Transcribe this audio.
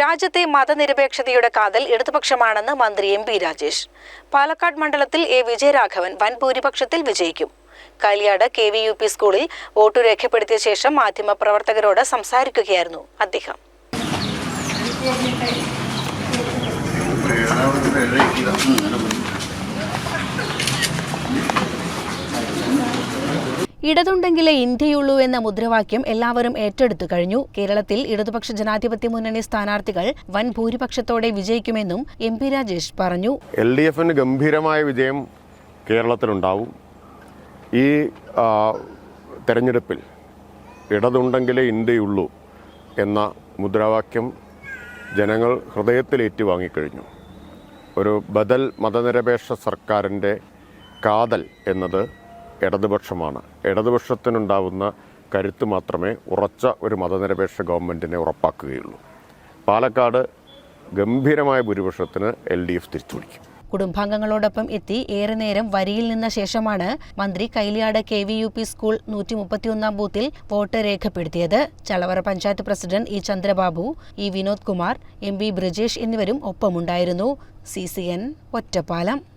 രാജ്യത്തെ മതനിരപേക്ഷതയുടെ കാതൽ ഇടതുപക്ഷമാണെന്ന് മന്ത്രി എം പി രാജേഷ്. പാലക്കാട് മണ്ഡലത്തിൽ എ വിജയരാഘവൻ വൻ ഭൂരിപക്ഷത്തിൽ വിജയിക്കും. Kaliyad K V U P സ്കൂളിൽ വോട്ടു രേഖപ്പെടുത്തിയ ശേഷം മാധ്യമപ്രവർത്തകരോട് സംസാരിക്കുകയായിരുന്നു അദ്ദേഹം. ഇടതുണ്ടെങ്കിലേ ഇന്ത്യയുള്ളൂ എന്ന മുദ്രാവാക്യം എല്ലാവരും ഏറ്റെടുത്തു കഴിഞ്ഞു. കേരളത്തിൽ ഇടതുപക്ഷ ജനാധിപത്യ മുന്നണി സ്ഥാനാർത്ഥികൾ വൻ ഭൂരിപക്ഷത്തോടെ വിജയിക്കുമെന്നും എം പി രാജേഷ് പറഞ്ഞു. എൽ ഡി എഫിന് ഗംഭീരമായ വിജയം കേരളത്തിലുണ്ടാവും. ഈ തെരഞ്ഞെടുപ്പിൽ ഇടതുണ്ടെങ്കിലേ ഇന്ത്യയുള്ളൂ എന്ന മുദ്രാവാക്യം ജനങ്ങൾ ഹൃദയത്തിൽ ഏറ്റുവാങ്ങിക്കഴിഞ്ഞു ഒരു ബദൽ മതനിരപേക്ഷ സർക്കാരിന്റെ കാതൽ എന്നത് ഇടതുപക്ഷമാണ്. ഇടതുപക്ഷത്തിനുണ്ടാവുന്ന കരുത്ത് മാത്രമേ ഉറച്ച ഒരു മതനിരപേക്ഷ ഗവൺമെന്റിനെ ഉറപ്പാക്കുകയുള്ളൂ. പാലക്കാട് ഗംഭീരമായ ഭൂരിപക്ഷത്തിന് എൽ ഡി എഫ് തിരിച്ചുപിടിക്കും കുടുംബാംഗങ്ങളോടൊപ്പം എത്തി ഏറെ നേരം വരിയിൽ നിന്ന ശേഷമാണ് മന്ത്രി Kailiyad K V U P school നൂറ്റി മുപ്പത്തിയൊന്നാം ബൂത്തിൽ വോട്ട് രേഖപ്പെടുത്തിയത്. Chalavara panchayat president E Chandrababu E Vinod Kumar M B Brijesh എന്നിവരും ഒപ്പമുണ്ടായിരുന്നു. C C N Ottapalam.